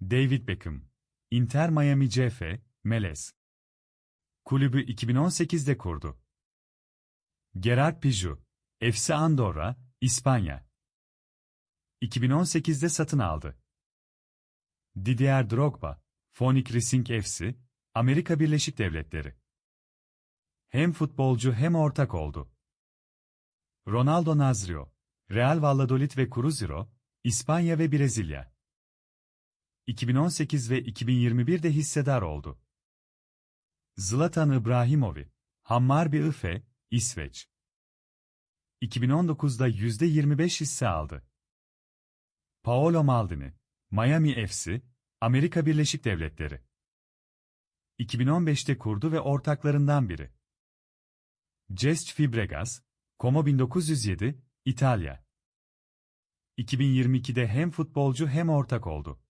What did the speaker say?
David Beckham, Inter Miami CF, Melez. Kulübü 2018'de kurdu. Gerard Piju, FC Andorra, İspanya. 2018'de satın aldı. Didier Drogba, Phoenix Racing FC, Amerika Birleşik Devletleri. Hem futbolcu hem ortak oldu. Ronaldo Nazario, Real Valladolid ve Cruzeiro, İspanya ve Brezilya. 2018 ve 2021'de hissedar oldu. Zlatan İbrahimovic, Hammarby IF, İsveç. 2019'da %25 hisse aldı. Paolo Maldini, Miami FC, Amerika Birleşik Devletleri. 2015'te kurdu ve ortaklarından biri. Jest Fibregas, Como 1907, İtalya. 2022'de hem futbolcu hem ortak oldu.